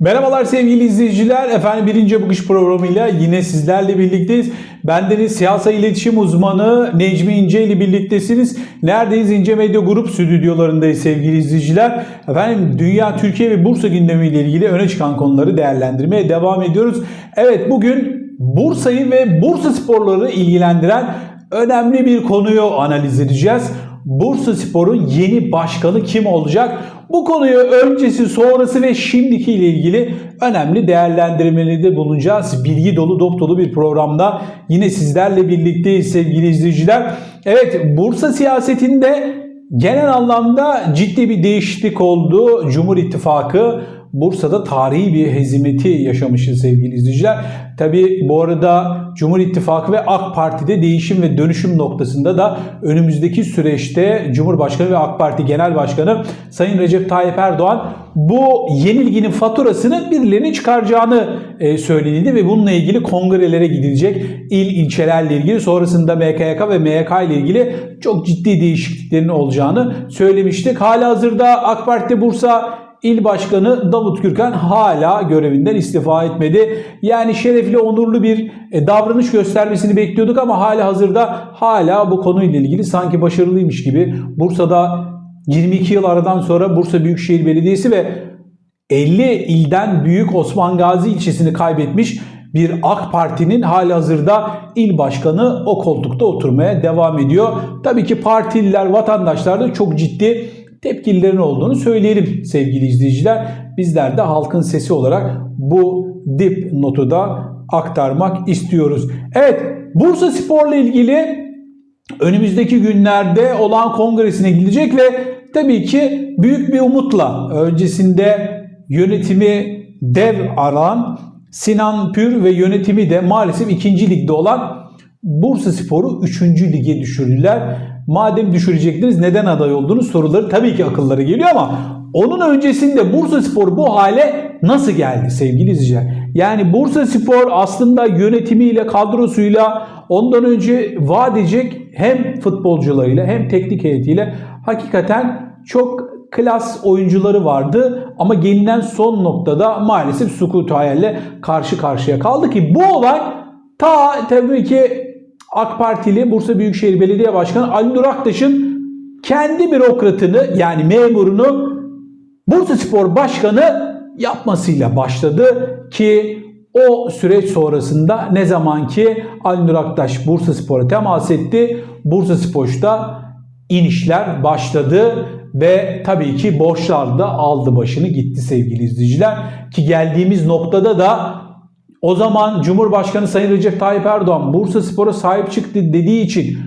Merhabalar sevgili izleyiciler. Efendim birinci bakış programıyla yine sizlerle birlikteyiz. Bendeniz siyasal iletişim uzmanı Necmi İnce ile birliktesiniz. Neredeyiz? İnce Medya Grup stüdyolarındayız sevgili izleyiciler. Efendim dünya, Türkiye ve Bursa gündemiyle ilgili öne çıkan konuları değerlendirmeye devam ediyoruz. Evet bugün Bursa'yı ve Bursa sporları ilgilendiren önemli bir konuyu analiz edeceğiz. Bursa Spor'un yeni başkanı kim olacak? Bu konuyu öncesi, sonrası ve şimdiki ile ilgili önemli değerlendirmelerde bulunacağız. Bilgi dolu, dop dolu bir programda yine sizlerle birlikteyiz sevgili izleyiciler. Evet, Bursa siyasetinde genel anlamda ciddi bir değişiklik oldu. Cumhur İttifakı Bursa'da tarihi bir hezimeti yaşamışız sevgili izleyiciler. Tabi bu arada Cumhur İttifakı ve AK Parti'de değişim ve dönüşüm noktasında da önümüzdeki süreçte Cumhurbaşkanı ve AK Parti Genel Başkanı Sayın Recep Tayyip Erdoğan bu yenilginin faturasını birilerinin çıkaracağını e, söylenildi ve bununla ilgili kongrelere gidilecek il ilçelerle ilgili sonrasında MKYK ve MYK ile ilgili çok ciddi değişikliklerin olacağını söylemiştik. Hala hazırda AK Parti Bursa İl Başkanı Davut Gürkan hala görevinden istifa etmedi. Yani şerefli, onurlu bir e, davranış göstermesini bekliyorduk ama hala hazırda hala bu konuyla ilgili sanki başarılıymış gibi. Bursa'da 22 yıl aradan sonra Bursa Büyükşehir Belediyesi ve 50 ilden büyük Osman Gazi ilçesini kaybetmiş bir AK Parti'nin hali hazırda il başkanı o koltukta oturmaya devam ediyor. Tabii ki partililer, vatandaşlar da çok ciddi tepkilerin olduğunu söyleyelim sevgili izleyiciler. Bizler de halkın sesi olarak bu dip notu da aktarmak istiyoruz. Evet Bursa Spor'la ilgili önümüzdeki günlerde olan kongresine gidecek ve tabii ki büyük bir umutla öncesinde yönetimi dev alan Sinan Pür ve yönetimi de maalesef ikinci ligde olan Bursa Spor'u 3. lige düşürdüler. Madem düşürecektiniz neden aday oldunuz soruları tabii ki akıllara geliyor ama onun öncesinde Bursa Spor bu hale nasıl geldi sevgili izleyiciler? Yani Bursa Spor aslında yönetimiyle, kadrosuyla ondan önce vaat edecek hem futbolcularıyla hem teknik heyetiyle hakikaten çok klas oyuncuları vardı ama gelinen son noktada maalesef sukut hayalle karşı karşıya kaldı ki bu olay ta tabii ki AK Partili Bursa Büyükşehir Belediye Başkanı Ali Nur Aktaş'ın kendi bürokratını yani memurunu Bursa Spor Başkanı yapmasıyla başladı ki o süreç sonrasında ne zaman ki Ali Nur Aktaş Bursa Spor'a temas etti, Bursa Spor'da inişler başladı ve tabii ki borçlar da aldı başını gitti sevgili izleyiciler. Ki geldiğimiz noktada da o zaman Cumhurbaşkanı Sayın Recep Tayyip Erdoğan Bursa Spor'a sahip çıktı dediği için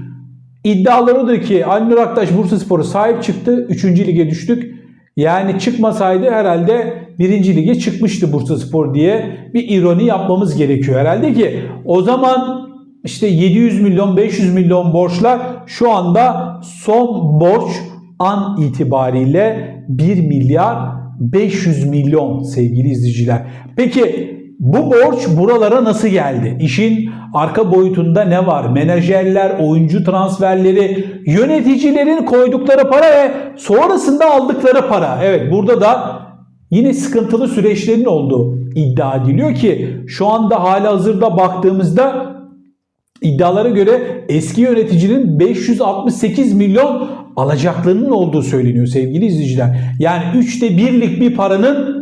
iddiaları odur ki Ali Nur Aktaş Bursa Spor'a sahip çıktı. 3. lige düştük. Yani çıkmasaydı herhalde 1. lige çıkmıştı Bursa Spor diye bir ironi yapmamız gerekiyor herhalde ki o zaman işte 700 milyon 500 milyon borçlar şu anda son borç an itibariyle 1 milyar 500 milyon sevgili izleyiciler. Peki bu borç buralara nasıl geldi? İşin arka boyutunda ne var? Menajerler, oyuncu transferleri, yöneticilerin koydukları para ve sonrasında aldıkları para. Evet burada da yine sıkıntılı süreçlerin olduğu iddia ediliyor ki şu anda hala hazırda baktığımızda iddialara göre eski yöneticinin 568 milyon alacaklarının olduğu söyleniyor sevgili izleyiciler. Yani üçte birlik bir paranın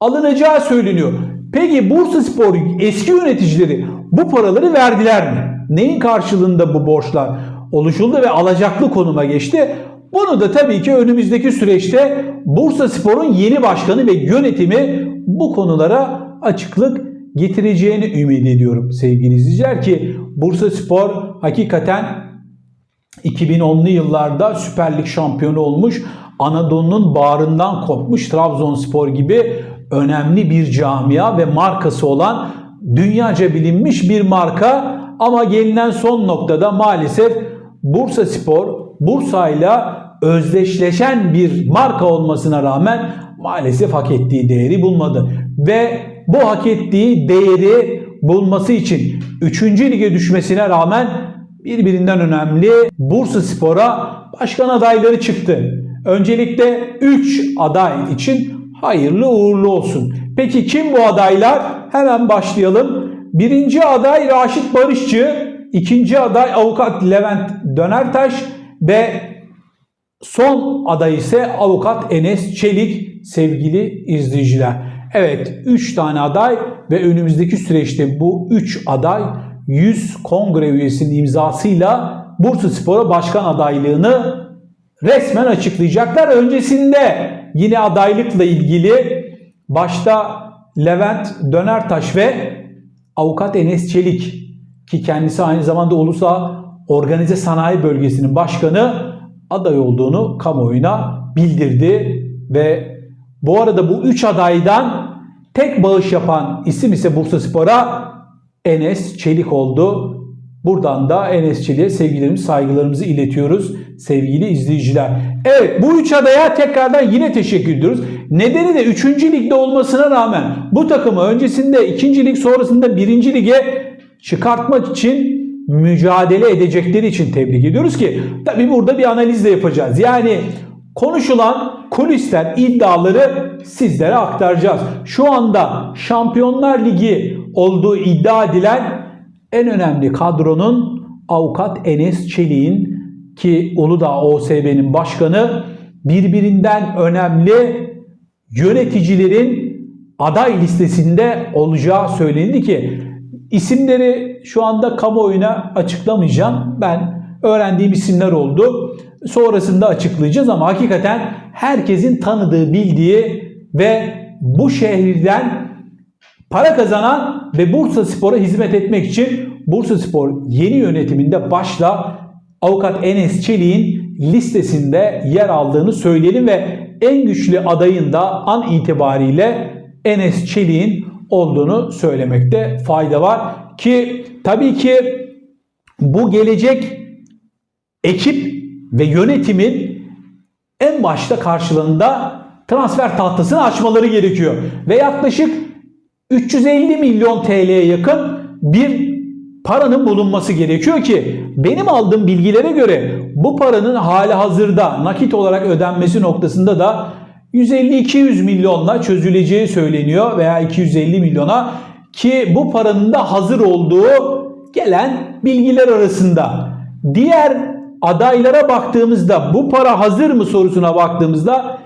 alınacağı söyleniyor. Peki Bursa Spor eski yöneticileri bu paraları verdiler mi? Neyin karşılığında bu borçlar oluşuldu ve alacaklı konuma geçti? Bunu da tabii ki önümüzdeki süreçte Bursa Spor'un yeni başkanı ve yönetimi bu konulara açıklık getireceğini ümit ediyorum sevgili izleyiciler ki Bursa Spor hakikaten 2010'lu yıllarda Süper Lig şampiyonu olmuş, Anadolu'nun bağrından kopmuş Trabzonspor gibi önemli bir camia ve markası olan dünyaca bilinmiş bir marka ama gelinen son noktada maalesef Bursa Spor, Bursa ile özdeşleşen bir marka olmasına rağmen maalesef hak ettiği değeri bulmadı. Ve bu hak ettiği değeri bulması için 3. lige düşmesine rağmen birbirinden önemli Bursa Spor'a başkan adayları çıktı. Öncelikle 3 aday için hayırlı uğurlu olsun. Peki kim bu adaylar? Hemen başlayalım. Birinci aday Raşit Barışçı, ikinci aday avukat Levent Dönertaş ve son aday ise avukat Enes Çelik sevgili izleyiciler. Evet 3 tane aday ve önümüzdeki süreçte bu 3 aday 100 kongre üyesinin imzasıyla Bursa Spor'a başkan adaylığını resmen açıklayacaklar. Öncesinde yine adaylıkla ilgili başta Levent Dönertaş ve avukat Enes Çelik ki kendisi aynı zamanda Ulusal Organize Sanayi Bölgesi'nin başkanı aday olduğunu kamuoyuna bildirdi ve bu arada bu üç adaydan tek bağış yapan isim ise Bursa Spor'a Enes Çelik oldu. Buradan da Enes Çelik'e sevgilerimizi, saygılarımızı iletiyoruz sevgili izleyiciler. Evet bu üç adaya tekrardan yine teşekkür ediyoruz. Nedeni de 3. ligde olmasına rağmen bu takımı öncesinde 2. lig sonrasında 1. lige çıkartmak için mücadele edecekleri için tebrik ediyoruz ki tabi burada bir analiz de yapacağız. Yani konuşulan kulisler, iddiaları sizlere aktaracağız. Şu anda Şampiyonlar Ligi olduğu iddia edilen en önemli kadronun avukat Enes Çelik'in ki Uludağ OSB'nin başkanı birbirinden önemli yöneticilerin aday listesinde olacağı söylendi ki isimleri şu anda kamuoyuna açıklamayacağım. Ben öğrendiğim isimler oldu. Sonrasında açıklayacağız ama hakikaten herkesin tanıdığı, bildiği ve bu şehirden para kazanan ve Bursa Spor'a hizmet etmek için Bursa Spor yeni yönetiminde başla avukat Enes Çelik'in listesinde yer aldığını söyleyelim ve en güçlü adayın da an itibariyle Enes Çelik'in olduğunu söylemekte fayda var. Ki tabii ki bu gelecek ekip ve yönetimin en başta karşılığında transfer tahtasını açmaları gerekiyor. Ve yaklaşık 350 milyon TL'ye yakın bir paranın bulunması gerekiyor ki benim aldığım bilgilere göre bu paranın hali hazırda nakit olarak ödenmesi noktasında da 150-200 milyonla çözüleceği söyleniyor veya 250 milyona ki bu paranın da hazır olduğu gelen bilgiler arasında. Diğer adaylara baktığımızda bu para hazır mı sorusuna baktığımızda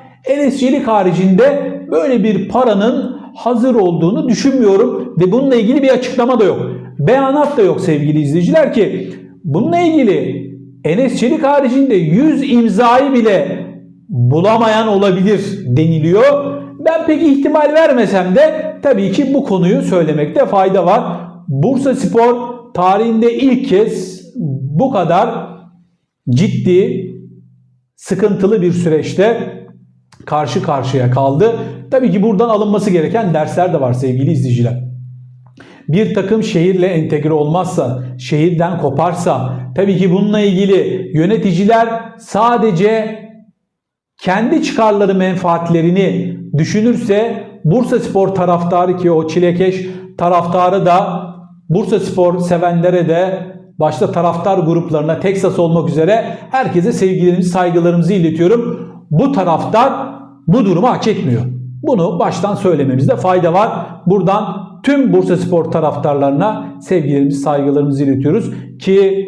Çelik haricinde böyle bir paranın hazır olduğunu düşünmüyorum ve bununla ilgili bir açıklama da yok. Beyanat da yok sevgili izleyiciler ki bununla ilgili Enes Çelik haricinde 100 imzayı bile bulamayan olabilir deniliyor. Ben pek ihtimal vermesem de tabii ki bu konuyu söylemekte fayda var. Bursa Spor tarihinde ilk kez bu kadar ciddi, sıkıntılı bir süreçte karşı karşıya kaldı. Tabii ki buradan alınması gereken dersler de var sevgili izleyiciler. Bir takım şehirle entegre olmazsa, şehirden koparsa, tabii ki bununla ilgili yöneticiler sadece kendi çıkarları menfaatlerini düşünürse Bursa Spor taraftarı ki o çilekeş taraftarı da Bursa Spor sevenlere de başta taraftar gruplarına Texas olmak üzere herkese sevgilerimizi saygılarımızı iletiyorum. Bu taraftar bu durumu hak etmiyor. Bunu baştan söylememizde fayda var. Buradan tüm Bursa Spor taraftarlarına sevgilerimizi saygılarımızı iletiyoruz ki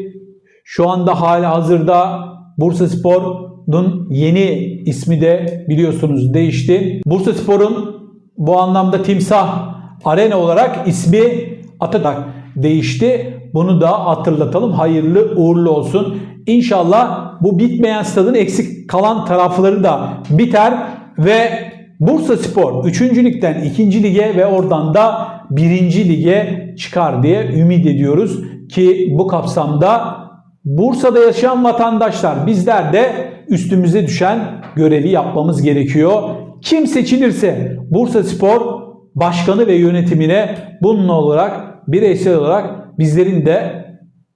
şu anda hali hazırda Bursa Spor'un yeni ismi de biliyorsunuz değişti. Bursa Spor'un bu anlamda Timsah Arena olarak ismi Atatürk değişti. Bunu da hatırlatalım. Hayırlı uğurlu olsun. İnşallah bu bitmeyen stadın eksik kalan tarafları da biter ve Bursa Spor 3. ligden 2. lige ve oradan da 1. lige çıkar diye ümit ediyoruz ki bu kapsamda Bursa'da yaşayan vatandaşlar bizler de üstümüze düşen görevi yapmamız gerekiyor. Kim seçilirse Bursa Spor başkanı ve yönetimine bunun olarak bireysel olarak bizlerin de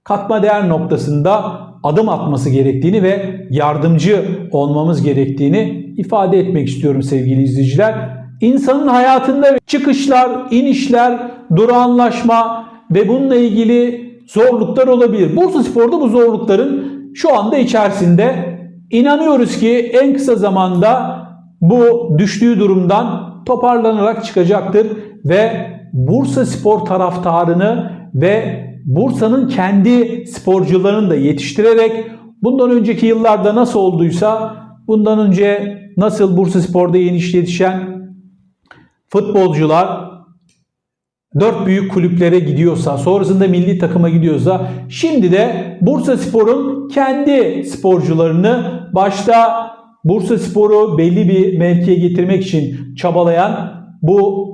katma değer noktasında adım atması gerektiğini ve yardımcı olmamız gerektiğini ifade etmek istiyorum sevgili izleyiciler. İnsanın hayatında çıkışlar, inişler, durağanlaşma ve bununla ilgili zorluklar olabilir. Bursa Spor'da bu zorlukların şu anda içerisinde. İnanıyoruz ki en kısa zamanda bu düştüğü durumdan toparlanarak çıkacaktır ve Bursa Spor taraftarını ve Bursa'nın kendi sporcularını da yetiştirerek bundan önceki yıllarda nasıl olduysa bundan önce nasıl Bursa Spor'da yeni yetişen futbolcular dört büyük kulüplere gidiyorsa, sonrasında milli takıma gidiyorsa, şimdi de Bursa Spor'un kendi sporcularını başta Bursa Spor'u belli bir mevkiye getirmek için çabalayan bu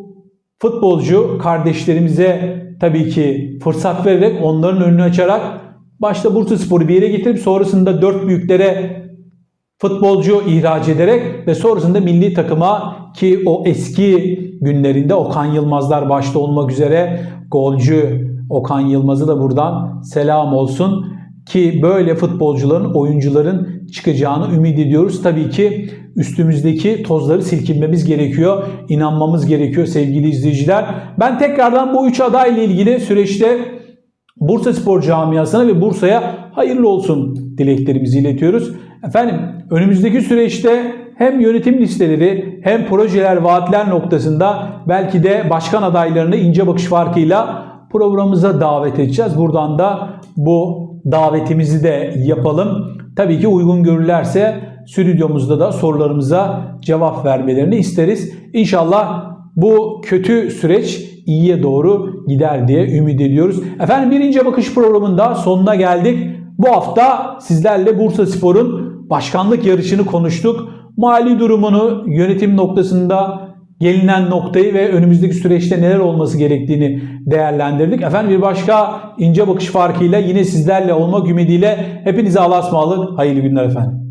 futbolcu kardeşlerimize tabii ki fırsat vererek onların önünü açarak başta Bursa Spor'u bir yere getirip sonrasında dört büyüklere futbolcu ihraç ederek ve sonrasında milli takıma ki o eski günlerinde Okan Yılmazlar başta olmak üzere golcü Okan Yılmaz'ı da buradan selam olsun ki böyle futbolcuların, oyuncuların çıkacağını ümit ediyoruz. Tabii ki üstümüzdeki tozları silkinmemiz gerekiyor. inanmamız gerekiyor sevgili izleyiciler. Ben tekrardan bu üç aday ile ilgili süreçte Bursa Spor camiasına ve Bursa'ya hayırlı olsun dileklerimizi iletiyoruz. Efendim önümüzdeki süreçte hem yönetim listeleri hem projeler, vaatler noktasında belki de başkan adaylarını ince bakış farkıyla programımıza davet edeceğiz. Buradan da bu davetimizi de yapalım. Tabii ki uygun görürlerse stüdyomuzda da sorularımıza cevap vermelerini isteriz. İnşallah bu kötü süreç iyiye doğru gider diye ümit ediyoruz. Efendim birinci bakış programında sonuna geldik. Bu hafta sizlerle Bursa Spor'un başkanlık yarışını konuştuk. Mali durumunu yönetim noktasında gelinen noktayı ve önümüzdeki süreçte neler olması gerektiğini değerlendirdik. Efendim bir başka ince bakış farkıyla yine sizlerle olmak ümidiyle hepinize Allah'a ısmarladık. Hayırlı günler efendim.